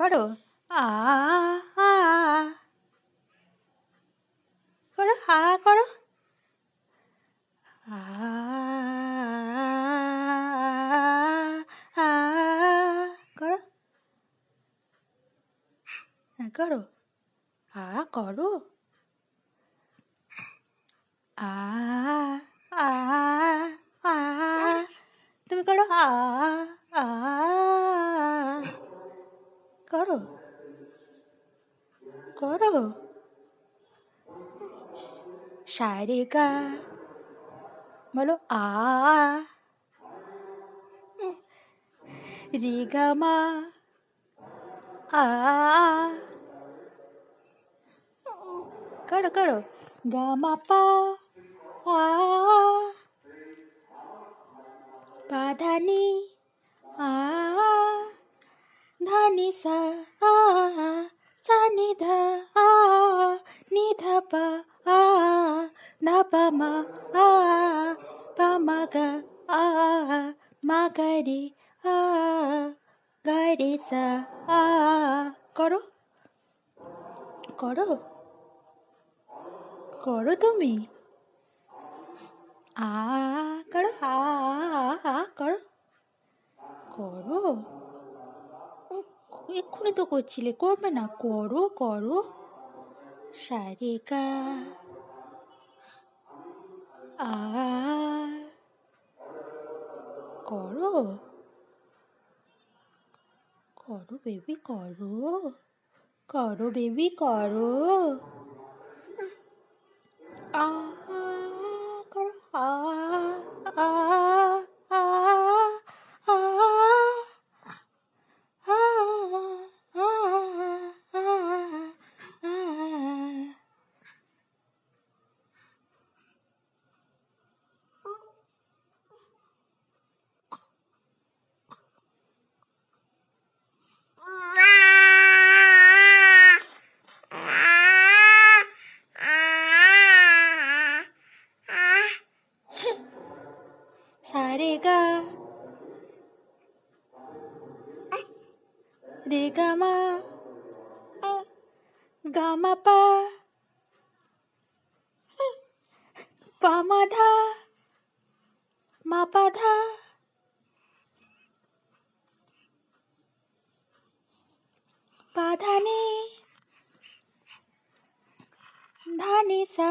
করো। আ করো আ করো। আ আ, করো। হ্যাঁ করো। আ করো। আ আ আ, তুমি করো, আ করো। করো। সারেগা বলো আ। রিগামা আ। করো করো। গামা পা। ধানি সা আ সা নি ধা আ নি ধা পা আ ধা পা মা আ পা মা গা আ মা গা রে আ গা রে সা আ করো করো করো তুমি আ করো আ করো করো উহ, এক্ষুনি তো করছিলে, করবে না। করো করো। সারেগা আ করো। করো বেবি করো। করো বেবি করো। আ করো। আ আ गा रे गा मा पा पा धा मा धा। पा धा सा।